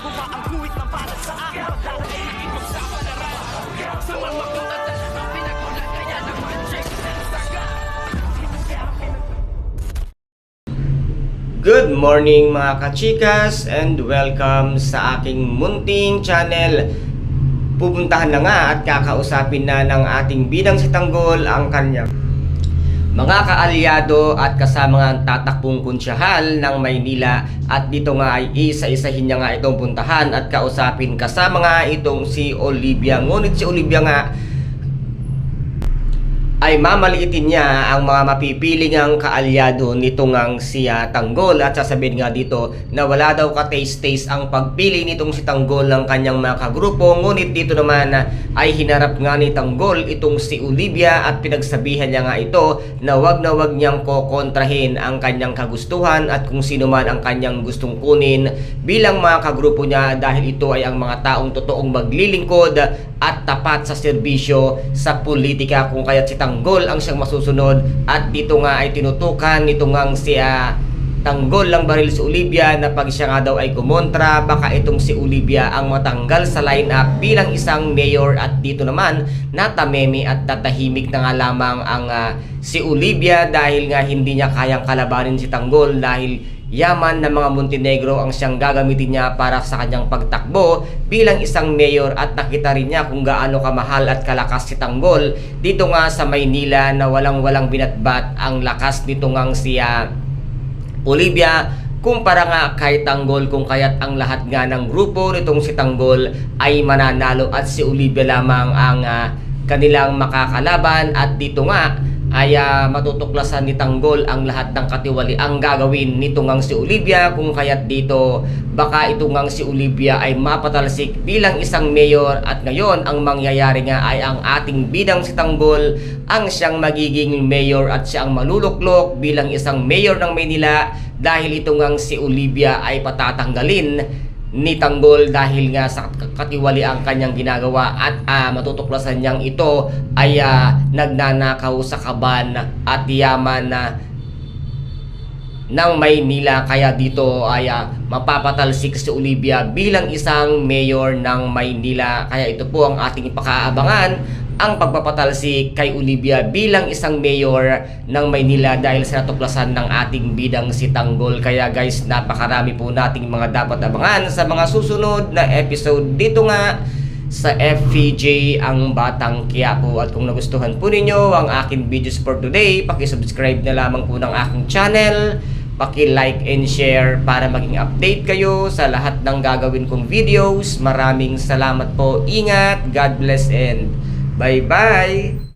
Ang guhit na para sa akin Pagdadaig ipagsapalaran Sa mga katatan Ang pinagulat kaya naman Check na saga Good morning mga kachikas and welcome sa aking munting channel. Pupuntahan na nga at kakausapin na ng ating bidang si Tanggol ang kanyang mga kaalyado at kasama nga ang tatakbong kunsyahal ng Maynila at dito nga ay isa-isahin niya nga itong puntahan at kausapin kasama nga itong si Olivia. Ngunit si Olivia nga ay mamaliitin niya ang mga mapipiling ang kaalyado nitong ang siya Tanggol. At sasabihin nga dito na wala daw ka-taste-taste ang pagpili nitong si Tanggol ng kanyang mga kagrupo. Ngunit dito naman ah, ay hinarap nga ni Tanggol itong si Olivia at pinagsabihan niya nga ito na wag na wag niyang kokontrahin ang kanyang kagustuhan at kung sino man ang kanyang gustong kunin bilang mga kagrupo niya dahil ito ay ang mga taong totoong maglilingkod at tapat sa serbisyo sa politika. Kung kaya't si Tanggol ang siyang masusunod. At dito nga ay tinutukan nito ngang si ah, Tanggol lang baril si Olivia na pag siya nga daw ay kumontra baka itong si Olivia ang matanggal sa lineup bilang isang mayor. At dito naman natameme at tatahimik na nga lamang ang ah, si Olivia dahil nga hindi niya kayang kalabanin si Tanggol dahil yaman ng mga Montenegro ang siyang gagamitin niya para sa kanyang pagtakbo bilang isang mayor at nakita rin niya kung gaano kamahal at kalakas si Tanggol dito nga sa Maynila na walang-walang binatbat ang lakas nito ngang siya. Olivia kumpara nga kay Tanggol kung kaya't ang lahat nga ng grupo nitong si Tanggol ay mananalo at si Olivia lamang ang ah, kanilang makakalaban. At dito nga ay ah, matutuklasan ni Tanggol ang lahat ng katiwali ang gagawin nito ngang si Olivia kung kaya't dito baka ito ngang si Olivia ay mapatalsik bilang isang mayor at ngayon ang mangyayari nga ay ang ating bidang si Tanggol ang siyang magiging mayor at siyang maluluklok bilang isang mayor ng Maynila dahil ito ngang si Olivia ay patatanggalin ni Tanggol dahil nga sa katiwali ang kanyang ginagawa at ah, matutuklasan niyang ito ay ah, nagnanakaw sa kaban at yaman na ng Maynila. Kaya dito ay ah, mapapatalsik si Olivia bilang isang mayor ng Maynila. Kaya ito po ang ating ipakaabangan ang pagpapatalsik kay Olivia bilang isang mayor ng Maynila dahil sa natuklasan ng ating bidang si Tanggol. Kaya guys, napakarami po nating mga dapat abangan sa mga susunod na episode dito nga sa FPJ ang Batang Quiapo. At kung nagustuhan po ninyo ang aking videos for today, pakisubscribe na lamang po ng aking channel paki-like and share para maging update kayo sa lahat ng gagawin kong videos. Maraming salamat po. Ingat, God bless and bye-bye!